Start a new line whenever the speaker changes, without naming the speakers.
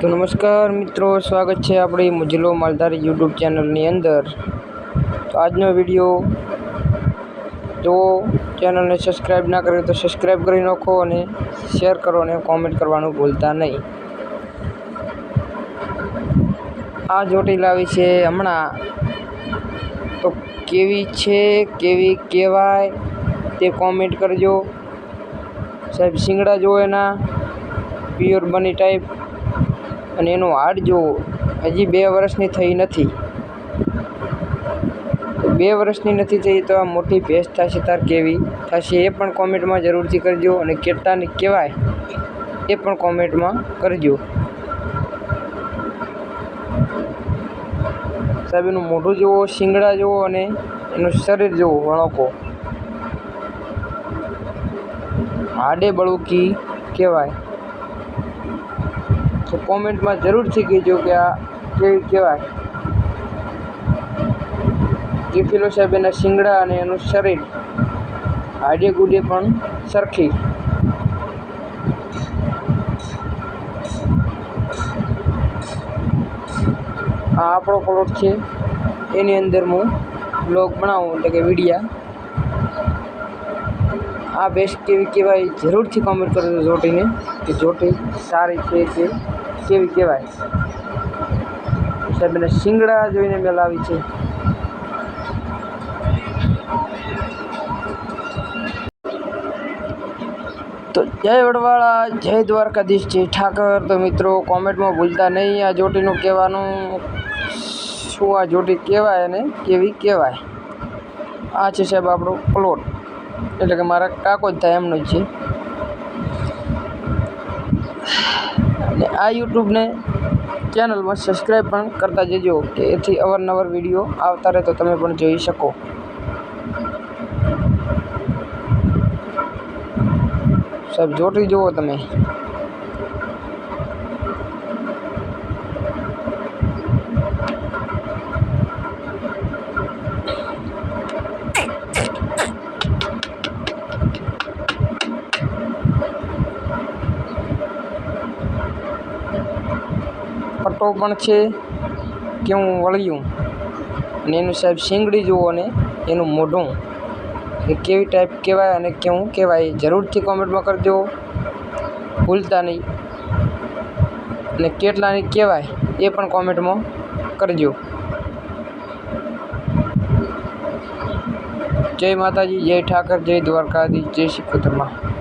તો નમસ્કાર મિત્રો, સ્વાગત છે આપણી મુજલો માલધારી યુટ્યુબ ચેનલની અંદર. તો આજનો વીડિયો, જો ચેનલને સબસ્ક્રાઈબ ના કરે તો સબસ્ક્રાઈબ કરી નાખો અને શેર કરો અને કોમેન્ટ કરવાનું ભૂલતા નહીં. આ જોટી લાવી છે હમણાં. તો કેવી છે, કેવી કહેવાય તે કોમેન્ટ કરજો. સાહેબ, શિંગડા જુઓ એના પ્યોર બની ટાઈપ અને એનું હાડ જુઓ હજી બે વર્ષની થઈ નથી. બે વર્ષની નથી થઈ તો આ મોટી ભેંસ થશે તાર કેવી? થશે એ પણ કોમેન્ટમાં જરૂરથી કરજો અને કેટલાની કહેવાય એ પણ કોમેન્ટમાં કરજો. સાહેબ, એનું મોઢું જુઓ, શિંગડા જુઓ અને એનું શરીર જુઓ વણકો હાડે બળુકી કહેવાય. તો કોમેન્ટમાં જરૂરથી કહેજો કે આ કેવી કહેવાય. કિફિલો સાહેબ એના શિંગડા અને એનું શરીર, હાડે ગુડે પણ સરખી. આ આપણો પ્લોટ છે. એની અંદર હું બ્લોગ બનાવું, એટલે કે વિડીયા આ બેસ્ટ કેવી કહેવાય? જરૂરથી કોમેન્ટ કરજો જોટીને, કે જોટી સારી છે કે કેવી કહેવાય? સાહેબ, એને શિંગડા જોઈને મેં લાવી છે. તો જય વડવાળા, જય દ્વારકાધીશ જય ઠાકર. તો મિત્રો કોમેન્ટમાં ભૂલતા નહીં આ જોટીનું કહેવાનું. શું આ જોટી કહેવાય અને કેવી કહેવાય? આ છે સાહેબ, આપણો પ્લોટ એટલે કે મારા કાકો જ થાય એમનો જ છે. અને આ યુટ્યુબને ચેનલમાં સબસ્ક્રાઈબ પણ કરતા જજો, કે એથી અવારનવાર વીડિયો આવતા રહે તો તમે પણ જોઈ શકો. સાહેબ, જોટી જુઓ તમે. પટ્ટો પણ છે કેવું વળ્યું. અને એનું સાહેબ શીંગડી જુઓ અને એનું મોઢું. એ કેવી ટાઈપ કહેવાય અને કેવું કહેવાય જરૂરથી કોમેન્ટમાં કરજો. ભૂલતા નહીં. અને કેટલાની કહેવાય એ પણ કોમેન્ટમાં કરજો. જય માતાજી, જય ઠાકર, જય દ્વારકાધીશ, જય શ્રી કુતરમાં